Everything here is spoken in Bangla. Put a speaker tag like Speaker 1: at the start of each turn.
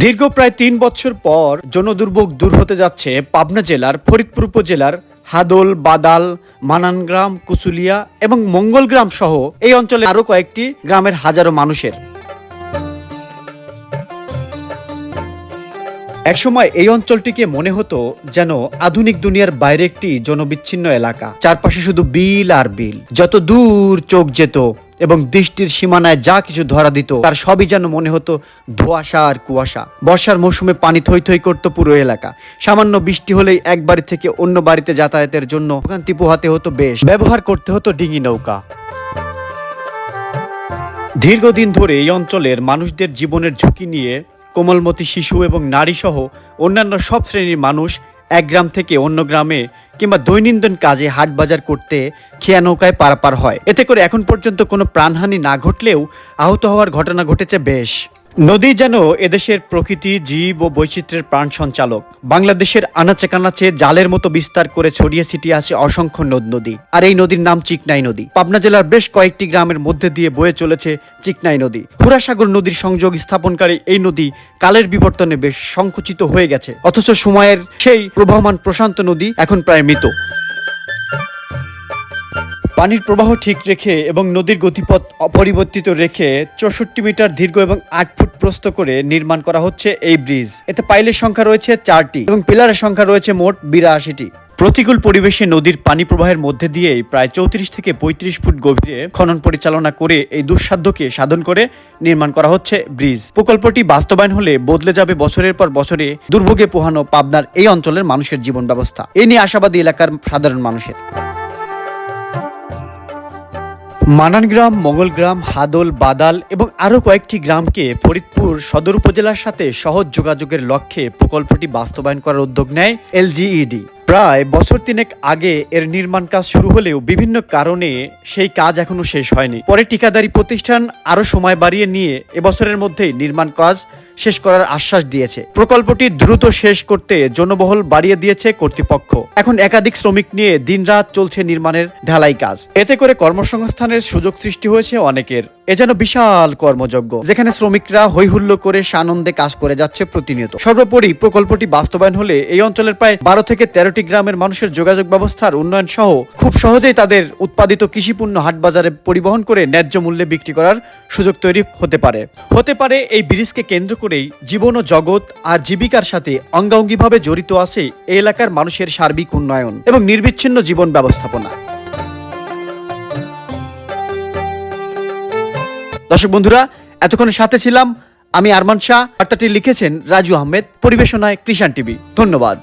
Speaker 1: দীর্ঘ প্রায় তিন বছর পর জনদুর্ভোগ দূর হতে যাচ্ছে পাবনা জেলার, ফরিদপুর উপজেলার, হাদল, বাদাল, মানানগ্রাম, কুচুলিয়া এবং মঙ্গলগ্রাম সহ এই অঞ্চলে আরও কয়েকটি গ্রামের হাজারো মানুষের। একসময় এই অঞ্চলটিকে মনে হতো যেন আধুনিক দুনিয়ার বাইরে একটি জনবিচ্ছিন্ন এলাকা। চারপাশে শুধু বিল আর বিল। যত দূর চোখ যেত এবং দৃষ্টির সীমানায় যা কিছু ধরা দিত, তার সবই যেন মনে হতো ধোঁয়াশা আর কুয়াশা। বর্ষার মৌসুমে পানি থই থই করতো পুরো এলাকা। সামান্য বৃষ্টি হলেই এক বাড়ি থেকে অন্য বাড়িতে যাতায়াতের জন্য ভোগান্তি পোহাতে হতো বেশ। ব্যবহার করতে হতো ডিঙি নৌকা। দীর্ঘদিন ধরে এই অঞ্চলের মানুষদের জীবনের ঝুঁকি নিয়ে কোমলমতি শিশু এবং নারী সহ অন্যান্য সব শ্রেণির মানুষ এক গ্রাম থেকে অন্য গ্রামে কিংবা দৈনন্দিন কাজে হাট বাজার করতে খেয়া নৌকায় পারাপার হয়। এতে করে এখন পর্যন্ত কোনো প্রাণহানি না ঘটলেও আহত হওয়ার ঘটনা ঘটেছে বেশ। নদী যেন এদেশের প্রকৃতি, জীব ও বৈচিত্র্যের প্রাণ সঞ্চালক। বাংলাদেশের আনাচে কানাচে জালের মতো বিস্তার করে ছড়িয়ে ছিটিয়ে আছে অসংখ্য নদ নদী। আর এই নদীর নাম চিকনাই নদী। পাবনা জেলার বেশ কয়েকটি গ্রামের মধ্যে দিয়ে বয়ে চলেছে চিকনাই নদী। হুরাসাগর নদীর সংযোগ স্থাপনকারী এই নদী কালের বিবর্তনে বেশ সংকুচিত হয়ে গেছে। অথচ সময়ের সেই প্রবাহমান প্রশান্ত নদী এখন প্রায় মৃত। পানির প্রবাহ ঠিক রেখে এবং নদীর গতিপথ অপরিবর্তিত রেখে চৌষট্টি মিটার দীর্ঘ এবং আট ফুট প্রস্ত করে নির্মাণ করা হচ্ছে এই ব্রিজ। এতে পাইলের সংখ্যা রয়েছে চারটি এবং পিলারের সংখ্যা রয়েছে মোট বিরাশিটি। প্রতিকূল পরিবেশে নদীর পানি প্রবাহের মধ্যে দিয়েই প্রায় চৌত্রিশ থেকে পঁয়ত্রিশ ফুট গভীরে খনন পরিচালনা করে এই দুঃসাধ্যকে সাধন করে নির্মাণ করা হচ্ছে ব্রিজ। প্রকল্পটি বাস্তবায়ন হলে বদলে যাবে বছরের পর বছরে দুর্ভোগে পোহানো পাবনার এই অঞ্চলের মানুষের জীবন ব্যবস্থা এ নিয়ে আশাবাদী এলাকার সাধারণ মানুষের। মানানগ্রাম, মঙ্গলগ্রাম, হাদল, বাদাল এবং আরও কয়েকটি গ্রামকে ফরিদপুর সদর উপজেলার সাথে সহজ যোগাযোগের লক্ষ্যে প্রকল্পটি বাস্তবায়ন করার উদ্যোগ নেয় এলজিইডি। প্রায় বছর তিনেক আগে এর নির্মাণ কাজ শুরু হলেও বিভিন্ন কারণে সেই কাজ এখনও শেষ হয়নি। পরে ঠিকাদারি প্রতিষ্ঠান আরও সময় বাড়িয়ে নিয়ে এবছরের মধ্যেই নির্মাণ কাজ শেষ করার আশ্বাস দিয়েছে। প্রকল্পটি দ্রুত শেষ করতে জনবহল বাড়িয়ে দিয়েছে কর্তৃপক্ষ। এখন একাধিক শ্রমিক নিয়ে দিনরাত চলছে নির্মাণের ঢালাই কাজ। এতে করে কর্মসংস্থানের সুযোগ সৃষ্টি হয়েছে অনেকের। এ যেন বিশাল কর্মযজ্ঞ, যেখানে শ্রমিকরা হৈহুল্য করে সানন্দে কাজ করে যাচ্ছে প্রতিনিয়ত। সর্বোপরি প্রকল্পটি বাস্তবায়ন হলে এই অঞ্চলের প্রায় বারো থেকে তেরোটি গ্রামের মানুষের যোগাযোগ ব্যবস্থার উন্নয়ন সহ খুব সহজেই তাদের উৎপাদিত কৃষিপণ্য হাট বাজারে পরিবহন করে ন্যায্য মূল্যে বিক্রি করার সুযোগ তৈরি হতে পারে। হতে পারে এই ব্রিজকে কেন্দ্র করেই জীবন ও জগৎ আর জীবিকার সাথে অঙ্গাঙ্গিভাবে জড়িত আছে এই এলাকার মানুষের সার্বিক উন্নয়ন এবং নির্বিচ্ছিন্ন জীবন ব্যবস্থাপনা। দর্শক বন্ধুরা, এতক্ষণের সাথে ছিলাম আমি আরমান শাহ। বার্তাটি লিখেছেন রাজু আহমেদ, পরিবেশনায় কৃষাণ টিভি। ধন্যবাদ।